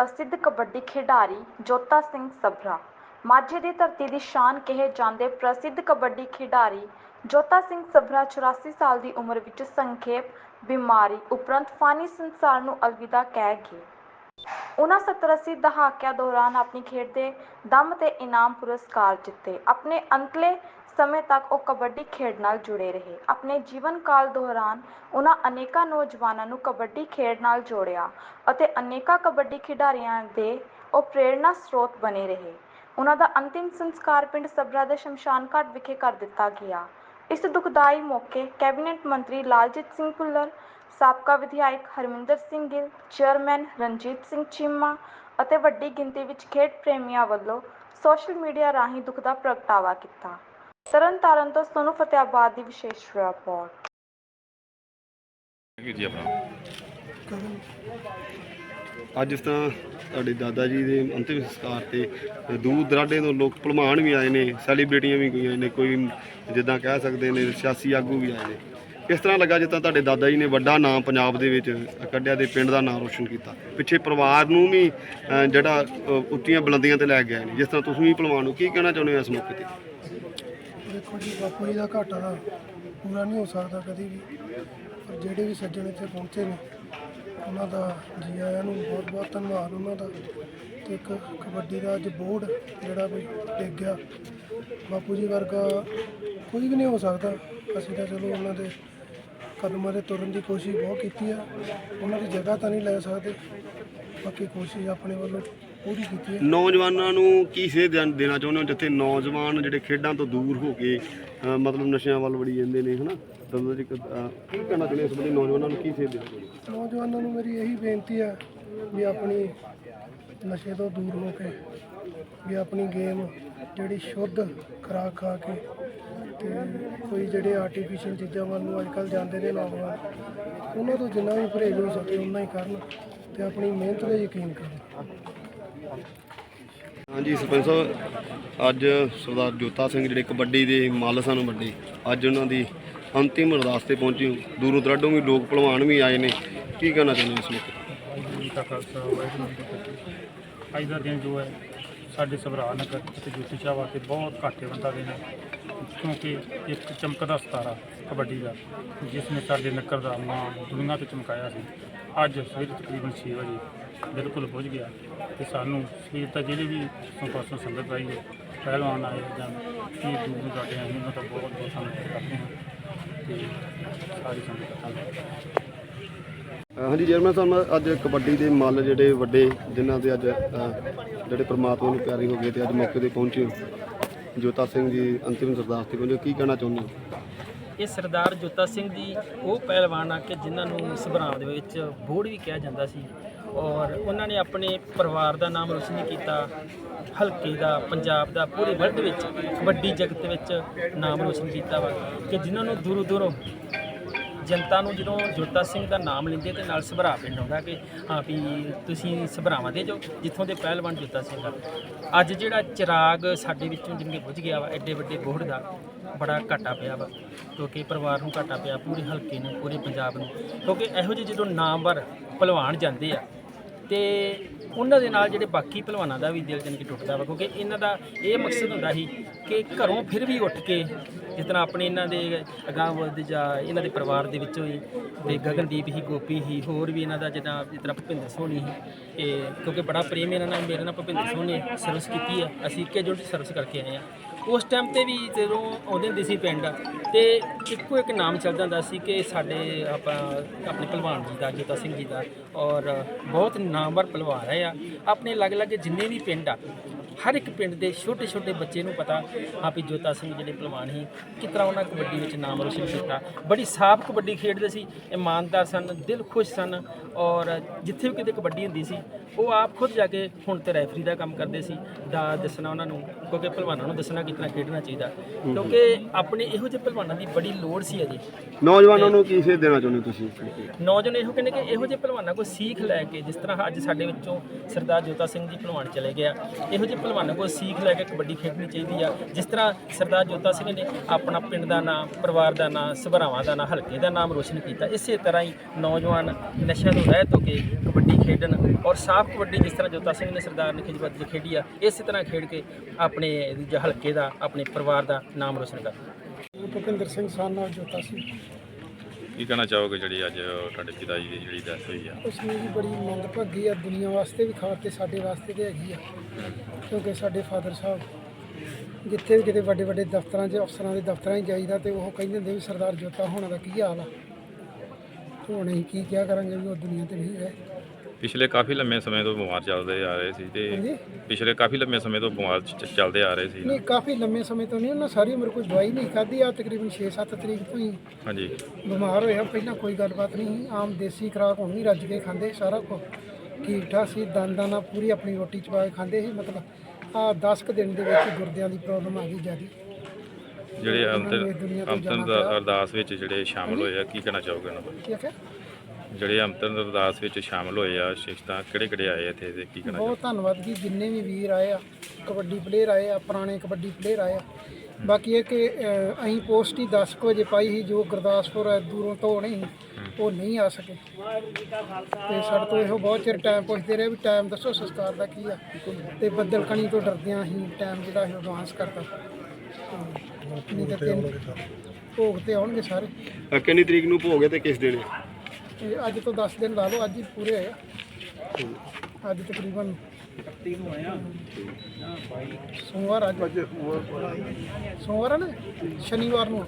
ਪ੍ਰਸਿੱਧ ਕਬੱਡੀ ਖਿਡਾਰੀ ਜੋਤਾ ਸਿੰਘ ਸਭਰਾ। ਮਾਝੇ ਦੀ ਧਰਤੀ ਦੀ ਸ਼ਾਨ ਕਹੇ ਜਾਂਦੇ ਪ੍ਰਸਿੱਧ ਕਬੱਡੀ ਖਿਡਾਰੀ ਜੋਤਾ ਸਿੰਘ ਸਭਰਾ 84 ਸਾਲ ਦੀ ਉਮਰ ਵਿੱਚ ਸੰਖੇਪ ਬਿਮਾਰੀ ਉਪਰੰਤ ਫਾਨੀ ਸੰਸਾਰ ਨੂੰ ਅਲਵਿਦਾ ਕਹਿ ਗਏ। ਉਹਨਾਂ 70-80 ਦਹਾਕਿਆਂ ਦੌਰਾਨ ਆਪਣੀ ਖੇਡ ਦੇ ਦਮ ਤੇ ਇਨਾਮ ਪੁਰਸਕਾਰ ਜਿੱਤੇ। ਆਪਣੇ ਅੰਤਲੇ ਸਮੇਂ ਤੱਕ ਉਹ ਕਬੱਡੀ ਖੇਡ ਨਾਲ ਜੁੜੇ ਰਹੇ। ਆਪਣੇ ਜੀਵਨ ਕਾਲ ਦੌਰਾਨ ਉਹਨਾਂ ਅਨੇਕਾਂ ਨੌਜਵਾਨਾਂ ਨੂੰ ਕਬੱਡੀ ਖੇਡ ਨਾਲ ਜੋੜਿਆ ਅਤੇ ਅਨੇਕਾਂ ਕਬੱਡੀ ਖਿਡਾਰੀਆਂ ਦੇ ਉਹ ਪ੍ਰੇਰਨਾ ਸਰੋਤ ਬਣੇ ਰਹੇ। ਉਹਨਾਂ ਦਾ ਅੰਤਿਮ ਸੰਸਕਾਰ ਪਿੰਡ ਸਬਰਾ ਦੇ ਸ਼ਮਸ਼ਾਨ ਘਾਟ ਵਿਖੇ ਕਰ ਦਿੱਤਾ ਗਿਆ। ਇਸ ਦੁਖਦਾਈ ਮੌਕੇ ਕੈਬਨਿਟ ਮੰਤਰੀ ਲਾਲਜੀਤ ਸਿੰਘ ਭੁੱਲਰ, ਸਾਬਕਾ ਵਿਧਾਇਕ ਹਰਮਿੰਦਰ ਸਿੰਘ ਗਿੱਲ, ਚੇਅਰਮੈਨ ਰਣਜੀਤ ਸਿੰਘ ਚੀਮਾ ਅਤੇ ਵੱਡੀ ਗਿਣਤੀ ਵਿੱਚ ਖੇਡ ਪ੍ਰੇਮੀਆਂ ਵੱਲੋਂ ਸੋਸ਼ਲ ਮੀਡੀਆ ਰਾਹੀਂ ਦੁੱਖ ਦਾ ਪ੍ਰਗਟਾਵਾ ਕੀਤਾ। ਤਰਨਤਾਰਨ ਤੋਂ ਸੋਨੂੰ ਫਤਿਆਬਾਦ ਦੀ ਵਿਸ਼ੇਸ਼ ਰਿਪੋਰਟ। ਕੀ ਜੀ ਆਪਣਾ? ਕਦੋਂ ਅੱਜ ਜਿਸ ਤਰ੍ਹਾਂ ਤੁਹਾਡੇ ਦਾਦਾ ਜੀ ਦੇ ਅੰਤਿਮ ਸੰਸਕਾਰ ਤੇ ਦੂਰ ਦਰਾਡੇ ਤੋਂ ਲੋਕ ਭਲਮਾਨ ਵੀ ਆਏ ਨੇ ਸੈਲੀਬ੍ਰਿਟੀਆਂ ਵੀ ਗਈਆਂ ਨੇ ਕੋਈ ਜਿੱਦਾਂ ਕਹਿ ਸਕਦੇ ਨੇ ਸਿਆਸੀ ਆਗੂ ਵੀ ਆਏ ਨੇ। ਕਿਸ ਤਰ੍ਹਾਂ ਲੱਗਾ ਜਿੱਦਾਂ ਤੁਹਾਡੇ ਦਾਦਾ ਜੀ ਨੇ ਵੱਡਾ ਨਾਮ ਪੰਜਾਬ ਦੇ ਵਿੱਚ ਕੱਢਿਆ ਤੇ ਪਿੰਡ ਦਾ ਨਾਮ ਰੋਸ਼ਨ ਕੀਤਾ। ਪਿੱਛੇ ਪਰਿਵਾਰ ਨੂੰ ਵੀ ਅ, ਜਿਹੜਾ ਅ, ਉੱਚੀਆਂ ਬੁਲੰਦੀਆਂ ਤੇ ਲੈ ਗਏ ਨੇ। ਜਿਸ ਤਰ੍ਹਾਂ ਤੁਸੀਂ ਵੀ ਭਲਵਾਨ ਨੂੰ ਕੀ ਕਹਿਣਾ ਚਾਹੁੰਦੇ ਹੋ ਇਸ ਮੌਕੇ ਤੇ? ਦੇਖੋ ਜੀ, ਬਾਪੂ ਜੀ ਦਾ ਘਾਟਾ ਦਾ ਪੂਰਾ ਨਹੀਂ ਹੋ ਸਕਦਾ ਕਦੀ ਵੀ। ਪਰ ਜਿਹੜੇ ਵੀ ਸੱਜਣ ਇੱਥੇ ਪਹੁੰਚੇ ਨੇ, ਉਹਨਾਂ ਦਾ ਜੀ ਆਇਆਂ ਨੂੰ ਬਹੁਤ ਬਹੁਤ ਧੰਨਵਾਦ। ਉਹਨਾਂ ਦਾ ਤੇ ਇੱਕ ਕਬੱਡੀ ਦਾ ਅੱਜ ਬੋਰਡ ਜਿਹੜਾ ਵੀ ਡਿੱਗ ਗਿਆ। ਬਾਪੂ ਜੀ ਵਰਗਾ ਕੋਈ ਵੀ ਨਹੀਂ ਹੋ ਸਕਦਾ। ਅਸੀਂ ਤਾਂ ਚਲੋ ਉਹਨਾਂ ਦੇ ਕਦਮਾਂ ਤੇ ਤੁਰਨ ਦੀ ਕੋਸ਼ਿਸ਼ ਬਹੁਤ ਕੀਤੀ ਆ। ਉਹਨਾਂ ਦੀ ਜਗ੍ਹਾ ਤਾਂ ਨਹੀਂ ਲੈ ਸਕਦੇ। ਬਾਕੀ ਕੋਸ਼ਿਸ਼ ਆਪਣੇ ਵੱਲੋਂ ਪੂਰੀ ਕੀਤੀ ਹੈ। ਨੌਜਵਾਨਾਂ ਨੂੰ ਕੀ ਸੇਧ ਦੇਣ- ਚਾਹੁੰਦੇ ਹੋ? ਜਿੱਥੇ ਨੌਜਵਾਨ ਜਿਹੜੇ ਖੇਡਾਂ ਤੋਂ ਦੂਰ ਹੋ ਕੇ ਅ, ਮਤਲਬ ਨਸ਼ਿਆਂ ਵੱਲ ਵੜੀ ਜਾਂਦੇ ਨੇ ਹਨਾ? ਦੰਦੋਂ ਦੀ ਕੀ ਕਹਿਣਾ ਚਾਹੁੰਦੇ ਹੋ ਇਸ ਬੰਦੇ ਨੌਜਵਾਨਾਂ ਨੂੰ? ਕੀ ਸੇਧ ਦੇਣਾ ਚਾਹੁੰਦੇ ਹੋ? ਨੌਜਵਾਨਾਂ ਨੂੰ ਮੇਰੀ ਇਹੀ ਬੇਨਤੀ ਹੈ ਵੀ ਆਪਣੀ ਨਸ਼ੇ ਤੋਂ ਦੂਰ ਹੋ ਕੇ ਵੀ ਆਪਣੀ ਗੇਮ ਜਿਹੜੀ ਸ਼ੁੱਧ ਖੁਰਾਕ ਖਾ ਕੇ ਤੇ ਕੋਈ ਜਿਹੜੇ ਆਰਟੀਫੀਸ਼ੀਅਲ ਚੀਜ਼ਾਂ ਵੱਲ ਨੂੰ ਅੱਜ ਕੱਲ੍ਹ ਜਾਂਦੇ ਨੇ ਨੌਜਵਾਨ ਉਹਨਾਂ ਤੋਂ ਜਿੰਨਾ ਵੀ ਪਰਹੇਜ਼ ਹੋ ਸਕੇ ਉਨਾ ਹੀ ਕਰਨ। ਤੇ ਆਪਣੀ ਮਿਹਨਤ 'ਤੇ ਯਕੀਨ ਕਰਨ ਹਾਂਜੀ ਸਰਪੰਚ ਸਾਹਿਬ ਅੱਜ ਸਰਦਾਰ ਜੋਤਾ ਸਿੰਘ ਜਿਹੜੇ ਕਬੱਡੀ ਦੇ ਮੱਲ ਸਨ ਵੱਡੇ। ਅੱਜ ਉਹਨਾਂ ਦੀ ਅੰਤਿਮ ਅਰਦਾਸ ਤੇ ਪਹੁੰਚੇ ਹੋ। ਦੂਰੋਂ ਦਰਾਡੋਂ ਵੀ ਲੋਕ ਭਲਵਾਨ ਵੀ ਆਏ ਨੇ। ਕੀ ਕਹਿਣਾ ਚਾਹੁੰਦੇ ਹੋ ਇਸ ਮੌਕੇ? ਤੇ? ਵਾਹਿਗੁਰੂ ਜੀ ਕਾ ਖਾਲਸਾ ਵਾਹਿਗੁਰੂ ਜੀ ਕੀ ਫਤਿਹ। ਅੱਜ ਦਾ ਦਿਨ ਜੋ ਹੈ ਸਾਡੇ ਸਭਰਾ ਨਗਰ ਅਤੇ ਜੋਤੀ ਸ਼ਾਹ ਵਾਸਤੇ ਬਹੁਤ ਘਾਟੇ ਬੰਦਾ ਦਿਨ ਹੈ ਕਿਉਂਕਿ ਇੱਕ ਚਮਕਦਾ ਸਤਾਰਾ ਕਬੱਡੀ ਦਾ ਜਿਸ ਨੇ ਸਾਡੇ ਨਗਰ ਦਾ ਨਾਂ ਦੁਨੀਆ ਤੇ ਚਮਕਾਇਆ ਸੀ। ਅੱਜ ਸਵੇਰੇ ਤਕਰੀਬਨ 6 ਵਜੇ ਬਿਲਕੁਲ ਬੁਝ ਗਿਆ ਤੇ ਸਾਨੂੰ ਸਵੇਰ ਤਾਂ ਜਿਹੜੇ ਵੀ ਸੰਪਰਸੋਂ ਸੰਗਤ ਆਈ ਹੈ ਪਹਿਲਵਾਨ ਆਏ ਜਾਂ ਕੀ ਦੂਰ ਸਾਡੇ ਆਏ, ਉਹਨਾਂ ਦਾ ਬਹੁਤ ਬਹੁਤ ਧੰਨਵਾਦ ਕਰਦੇ ਹਾਂ ਤੇ ਸਾਰੀ ਸੰਗਤ ਦਾ ਧੰਨਵਾਦ। ਹਾਂਜੀ ਚੇਅਰਮੈਨ ਸਾਹਿਬ ਅੱਜ ਕਬੱਡੀ ਦੇ ਮੱਲ ਜਿਹੜੇ ਵੱਡੇ ਜਿਨ੍ਹਾਂ ਦੇ ਅੱਜ ਜਿਹੜੇ ਪ੍ਰਮਾਤਮਾ ਨੂੰ ਪਿਆਰੇ ਹੋ ਗਏ ਤੇ ਅੱਜ ਮੌਕੇ ਤੇ ਪਹੁੰਚੇ ਹੋ। ਜੋਤਾ ਸਿੰਘ ਜੀ, ਅੰਤਿਮ ਅਰਦਾਸ ਤੇ ਪਹੁੰਚੇ ਕੀ ਕਹਿਣਾ ਚਾਹੁੰਦੇ ਹੋ? ਇਹ ਸਰਦਾਰ ਜੋਤਾ ਸਿੰਘ ਜੀ, ਉਹ ਪਹਿਲਵਾਨ ਆ ਕਿ ਜਿਨ੍ਹਾਂ ਨੂੰ ਸਭਰਾਵਾਂ ਦੇ ਵਿੱਚ ਬੋੜ ਵੀ ਕਿਹਾ ਜਾਂਦਾ ਸੀ। ਔਰ ਉਹਨਾਂ ਨੇ ਆਪਣੇ ਪਰਿਵਾਰ ਦਾ ਨਾਮ ਰੋਸ਼ਨ ਕੀਤਾ। ਹਲਕੇ ਦਾ, ਪੰਜਾਬ ਦਾ, ਪੂਰੇ ਵਰਲਡ ਵਿੱਚ, ਵੱਡੀ ਜਗਤ ਵਿੱਚ ਨਾਮ ਰੋਸ਼ਨ ਕੀਤਾ ਵਾ ਕਿ ਜਿਨ੍ਹਾਂ ਨੂੰ ਦੂਰੋਂ ਦੂਰੋਂ ਜਨਤਾ ਨੂੰ ਜਦੋਂ ਜੋਤਾ ਸਿੰਘ ਦਾ ਨਾਮ ਲੈਂਦੇ ਤੇ ਨਾਲ ਸਭਰਾ ਪਿੰਡ ਆਉਂਦਾ ਕਿ ਹਾਂ ਵੀ ਤੁਸੀਂ ਸਭਰਾਵਾਂ ਦੇ ਜੋ ਜਿੱਥੋਂ ਦੇ ਪਹਿਲਵਾਨ ਜੋਤਾ ਸਿੰਘ ਆ। ਅੱਜ ਜਿਹੜਾ ਚਿਰਾਗ ਸਾਡੇ ਵਿੱਚੋਂ ਜਿੰਨੇ ਬੁਝ ਗਿਆ ਵਾ, ਐਡੇ ਵੱਡੇ ਬੋਹੜ ਦਾ ਬੜਾ ਘਾਟਾ ਪਿਆ ਵਾ, ਕਿਉਂਕਿ ਪਰਿਵਾਰ ਨੂੰ ਘਾਟਾ ਪਿਆ, ਪੂਰੇ ਹਲਕੇ ਨੂੰ, ਪੂਰੇ ਪੰਜਾਬ ਨੂੰ, ਕਿਉਂਕਿ ਇਹੋ ਜਿਹੇ ਜਦੋਂ ਨਾਮਵਰ ਪਹਿਲਵਾਨ ਜਾਂਦੇ ਆ, ਤੇ ਉਹਨਾਂ ਦੇ ਨਾਲ ਜਿਹੜੇ ਬਾਕੀ ਪਹਿਲਵਾਨਾਂ ਦਾ ਵੀ ਦਿਲ ਜਨ ਕਿ ਟੁੱਟਦਾ ਵਾ, ਕਿਉਂਕਿ ਇਹਨਾਂ ਦਾ ਇਹ ਮਕਸਦ ਹੁੰਦਾ ਸੀ ਕਿ ਘਰੋਂ ਫਿਰ ਵੀ ਉੱਠ ਕੇ ਜਿਸ ਤਰ੍ਹਾਂ ਆਪਣੇ ਇਹਨਾਂ ਦੇ ਅਗਾਂਹ ਵਧਦੇ ਜਾਂ ਇਹਨਾਂ ਦੇ ਪਰਿਵਾਰ ਦੇ ਵਿੱਚੋਂ ਹੀ, ਤੇ ਗਗਨਦੀਪ ਹੀ, ਗੋਪੀ ਹੀ, ਹੋਰ ਵੀ ਇਹਨਾਂ ਦਾ ਜਿੱਦਾਂ, ਜਿਸ ਤਰ੍ਹਾਂ ਭੁਪਿੰਦਰ ਸੋਨੀ ਸੀ ਇਹ ਕਿਉਂਕਿ ਬੜਾ ਪ੍ਰੇਮ ਇਹਨਾਂ ਨਾਲ, ਮੇਰੇ ਨਾਲ ਭੁਪਿੰਦਰ ਸੋਨੀ ਸਰਵਿਸ ਕੀਤੀ ਹੈ ਅਸੀਂ ਇੱਕੇ ਜੁੱਟ ਸਰਵਿਸ ਕਰਕੇ ਆਏ ਆ। ਉਸ ਟਾਈਮ ਤੇ ਵੀ ਜਦੋਂ ਆਉਂਦੇ ਹੁੰਦੇ ਸੀ ਪਿੰਡ, ਤੇ ਇੱਕੋ ਇੱਕ ਨਾਮ ਚੱਲ ਜਾਂਦਾ ਸੀ ਕਿ ਸਾਡੇ ਆਪਾਂ, ਆਪਣੇ ਪਹਿਲਵਾਨ ਜੀ ਦਾ, ਜੋਤਾ ਸਿੰਘ ਜੀ ਦਾ, ਔਰ ਬਹੁਤ ਨਾਮਵਰ ਪਹਿਲਵਾਨ ਰਹੇ ਆ। ਆਪਣੇ ਅਲੱਗ-ਅਲੱਗ ਜਿੰਨੇ ਵੀ ਪਿੰਡ ਆ ਹਰ ਇੱਕ ਪਿੰਡ ਦੇ ਛੋਟੇ ਛੋਟੇ ਬੱਚੇ ਨੂੰ ਪਤਾ ਆ ਵੀ ਜੋਤਾ ਸਿੰਘ ਜਿਹੜੇ ਪਹਿਲਵਾਨ ਸੀ ਕਿਸ ਤਰ੍ਹਾਂ ਉਹਨਾਂ ਕਬੱਡੀ ਵਿੱਚ ਨਾਮ ਰੋਸ਼ਨ ਕੀਤਾ। ਬੜੀ ਸਾਫ਼ ਕਬੱਡੀ ਖੇਡਦੇ ਸੀ ਇਮਾਨਦਾਰ ਸਨ ਦਿਲ ਖੁਸ਼ ਸਨ ਔਰ ਜਿੱਥੇ ਵੀ ਕਿਤੇ ਕਬੱਡੀ ਹੁੰਦੀ ਸੀ ਉਹ ਆਪ ਖੁਦ ਜਾ ਕੇ ਹੁਣ ਤੇ ਰੈਫਰੀ ਦਾ ਕੰਮ ਕਰਦੇ ਸੀ ਦਾ ਦੱਸਣਾ ਉਹਨਾਂ ਨੂੰ ਕਿਉਂਕਿ ਪਹਿਲਵਾਨਾਂ ਨੂੰ ਦੱਸਣਾ ਕਿਤਨਾ ਖੇਡਣਾ ਚਾਹੀਦਾ। ਕਿਉਂਕਿ ਆਪਣੇ ਇਹੋ ਜਿਹੇ ਪਹਿਲਵਾਨਾਂ ਦੀ ਬੜੀ ਲੋੜ ਸੀ ਅਜੇ। ਨੌਜਵਾਨਾਂ ਨੂੰ ਕੀ ਸੇਧ ਦੇਣਾ ਚਾਹੁੰਦੇ ਤੁਸੀਂ? ਨੌਜਵਾਨ ਇਹੋ ਕਹਿੰਦੇ ਕਿ ਇਹੋ ਜਿਹੇ ਪਹਿਲਵਾਨਾਂ ਕੋਲ ਸੀਖ ਲੈ ਕੇ ਜਿਸ ਤਰ੍ਹਾਂ ਅੱਜ ਸਾਡੇ ਵਿੱਚੋਂ ਸਰਦਾਰ ਜੋਤਾ ਸਿੰਘ ਜੀ ਪਹਿਲਵਾਨ ਚਲੇ ਗਿਆ ਇਹੋ ਜਿਹੇ ਪਹਿਲਵਾਨਾਂ ਕੋਲ ਸੀਖ ਲੈ ਕੇ ਕਬੱਡੀ ਖੇਡਣੀ ਚਾਹੀਦੀ ਆ। ਜਿਸ ਤਰ੍ਹਾਂ ਸਰਦਾਰ ਜੋਤਾ ਸਿੰਘ ਨੇ ਆਪਣਾ ਪਿੰਡ ਦਾ ਨਾਮ ਪਰਿਵਾਰ ਦਾ ਨਾਮ ਸਭਰਾਵਾਂ ਦਾ ਨਾਮ ਹਲਕੇ ਦਾ ਨਾਮ ਰੋਸ਼ਨ ਕੀਤਾ। ਇਸੇ ਤਰ੍ਹਾਂ ਹੀ ਨੌਜਵਾਨ ਨਸ਼ਿਆਂ ਤੋਂ ਰਹਿਤ ਹੋ ਕੇ ਕਬੱਡੀ ਖੇਡਣ ਔਰ ਸਾਫ਼ ਕਬੱਡੀ ਜਿਸ ਤਰ੍ਹਾਂ ਜੋਤਾ ਸਿੰਘ ਨੇ ਸਰਦਾਰ ਨੇ ਖਿਜਵਤ ਖੇਡੀ ਆ, ਇਸੇ ਤਰ੍ਹਾਂ ਖੇਡ ਕੇ ਆਪਣੇ ਦੂਜੇ ਹਲਕੇ ਦਾ, ਆਪਣੇ ਪਰਿਵਾਰ ਦਾ ਨਾਮ ਰੋਸ਼ਨ ਕਰ। ਭੁਪਿੰਦਰ ਸਿੰਘ ਸਾਨ ਨਾਲ ਜੋਤਾ ਸੀ ਕੀ ਕਹਿਣਾ ਚਾਹੋਗੇ ਜਿਹੜੀ ਅੱਜ ਤੁਹਾਡੇ ਪਿਤਾ ਜੀ ਦੀ ਜਿਹੜੀ ਡੈਥ ਹੋਈ ਆ? ਉਸ ਨੂੰ ਵੀ ਬੜੀ ਮੰਦਭਾਗੀ ਆ, ਦੁਨੀਆ ਵਾਸਤੇ ਵੀ ਖਾਸ ਤੇ ਸਾਡੇ ਵਾਸਤੇ ਤੇ ਹੈਗੀ ਆ। ਕਿਉਂਕਿ ਸਾਡੇ ਫਾਦਰ ਸਾਹਿਬ ਜਿੱਥੇ ਵੀ ਕਿਤੇ ਵੱਡੇ ਵੱਡੇ ਦਫ਼ਤਰਾਂ 'ਚ, ਅਫਸਰਾਂ ਦੇ ਦਫ਼ਤਰਾਂ 'ਚ ਜਾਈਦਾ ਤੇ ਉਹ ਕਹਿੰਦੇ ਹੁੰਦੇ ਵੀ ਸਰਦਾਰ ਜੋਤਾ ਹੋਣਾ ਦਾ ਕੀ ਹਾਲ ਆ? ਹੁਣ ਅਸੀਂ ਕੀ ਕਿਹਾ ਕਰਾਂਗੇ ਵੀ ਉਹ ਦੁਨੀਆ ਤੇ ਨਹੀਂ ਹੈ। ਪਿਛਲੇ ਕਾਫੀ ਲੰਮੇ ਸਮੇਂ ਤੋਂ ਬਿਮਾਰ ਚੱਲਦੇ ਆ ਰਹੇ ਸੀ ਹਾਂਜੀ। ਤੇ ਪਿਛਲੇ ਕਾਫੀ ਲੰਮੇ ਸਮੇਂ ਤੋਂ ਬਿਮਾਰ ਚ- ਚੱਲਦੇ ਆ ਰਹੇ ਸੀ ਨਹੀਂ ਕਾਫੀ ਲੰਮੇ ਸਮੇਂ ਤੋਂ ਨਹੀਂ ਉਹਨਾਂ ਸਾਰੀ ਉਮਰ ਕੋਈ ਦਵਾਈ ਨਹੀਂ ਖਾਧੀ ਆ ਤਕਰੀਬਨ 6-7 ਤਰੀਕ ਤੋਂ ਹੀ ਹਾਂਜੀ ਬਿਮਾਰ ਹੋਇਆ ਪਹਿਲਾਂ ਕੋਈ ਗੱਲਬਾਤ ਨਹੀਂ। ਆਮ ਦੇਸੀ ਖੁਰਾਕ ਹੁਣ ਵੀ ਰੱਜ ਕੇ ਖਾਂਦੇ ਸਾਰਾ ਕੁਝ ਠੀਕ ਠਾਕ ਸੀ ਦੰਦਾਂ ਨਾਲ ਪੂਰੀ ਆਪਣੀ ਰੋਟੀ ਚਬਾ ਕੇ ਖਾਂਦੇ ਸੀ ਮਤਲਬ ਆ 10 ਕੁ ਦਿਨ ਦੇ ਵਿੱਚ ਗੁਰਦਿਆਂ ਦੀ ਪ੍ਰੋਬਲਮ ਆ ਗਈ ਜਿਆਦੀ ਜਿਹੜੇ ਅੰਤਰ ਅੰਤਰ ਦਾ। ਅਰਦਾਸ ਵਿੱਚ ਜਿਹੜੇ ਸ਼ਾਮਲ ਹੋਏ ਆ ਕੀ ਕਹਿਣਾ ਚਾਹੋਗੇ ਉਹਨਾਂ ਬਾਰੇ ਠੀਕ ਹੈ ਜਿਹੜੇ ਅੰਤਰ ਅਰਦਾਸ ਵਿੱਚ ਸ਼ਾਮਲ ਹੋਏ ਆ ਸ਼ਿਕਸ਼ਤਾਂ ਕਿਹੜੇ ਕਿਹੜੇ ਆਏ ਇੱਥੇ ਤੇ ਕੀ ਕਹਿਣਾ ਬਹੁਤ ਧੰਨਵਾਦ ਜੀ ਜਿੰਨੇ ਵੀ ਵੀਰ ਆਏ ਆ ਕਬੱਡੀ ਪਲੇਅਰ ਆਏ ਆ ਪੁਰਾਣੇ ਕਬੱਡੀ ਪਲੇਅਰ ਆਏ ਆ। ਬਾਕੀ ਇਹ ਕਿ ਅਹ, ਅਸੀਂ ਪੋਸਟ ਹੀ 10 ਕੁ ਵਜੇ ਪਾਈ ਸੀ ਜੋ ਗੁਰਦਾਸਪੁਰ ਹੈ ਦੂਰੋਂ ਤੋਂ ਨਹੀਂ ਉਹ ਨਹੀਂ ਆ ਸਕੇ। ਤੇ ਸਾਡੇ ਤੋਂ ਇਹੋ ਬਹੁਤ ਚਿਰ ਟਾਈਮ ਪੁੱਛਦੇ ਰਹੇ ਵੀ ਟਾਈਮ ਦੱਸੋ ਸੰਸਕਾਰ ਦਾ ਕੀ ਆ। ਤੇ ਬੱਦਲ ਕਣੀ ਤੋਂ ਡਰਦਿਆਂ ਅਸੀਂ ਟਾਈਮ ਜਿਹੜਾ ਇਹ ਐਡਵਾਂਸ ਕਰਤਾ। ਤੇ ਨਹੀਂ ਤਾਂ ਤਿੰਨ ਭੋਗ ਤੇ ਆਉਣਗੇ ਸਾਰੇ। ਅ, ਕਿੰਨੀ ਤਰੀਕ ਨੂੰ ਭੋਗ ਹੈ ਤੇ ਕਿਸ ਦਿਨ? ਹੈ ਤੇ ਅੱਜ ਤੋਂ 10 ਦਿਨ ਲਾ ਲਓ ਅੱਜ ਹੀ ਪੂਰੇ ਹੋਏ ਆ। ਅੱਜ ਤਕਰੀਬਨ 31 ਨੂੰ ਆਇਆ ਸੋਮਵਾਰ ਅੱਜ ਸੋਮਵਾਰ ਆ ਨਾ? ਸ਼ਨੀਵਾਰ ਨੂੰ।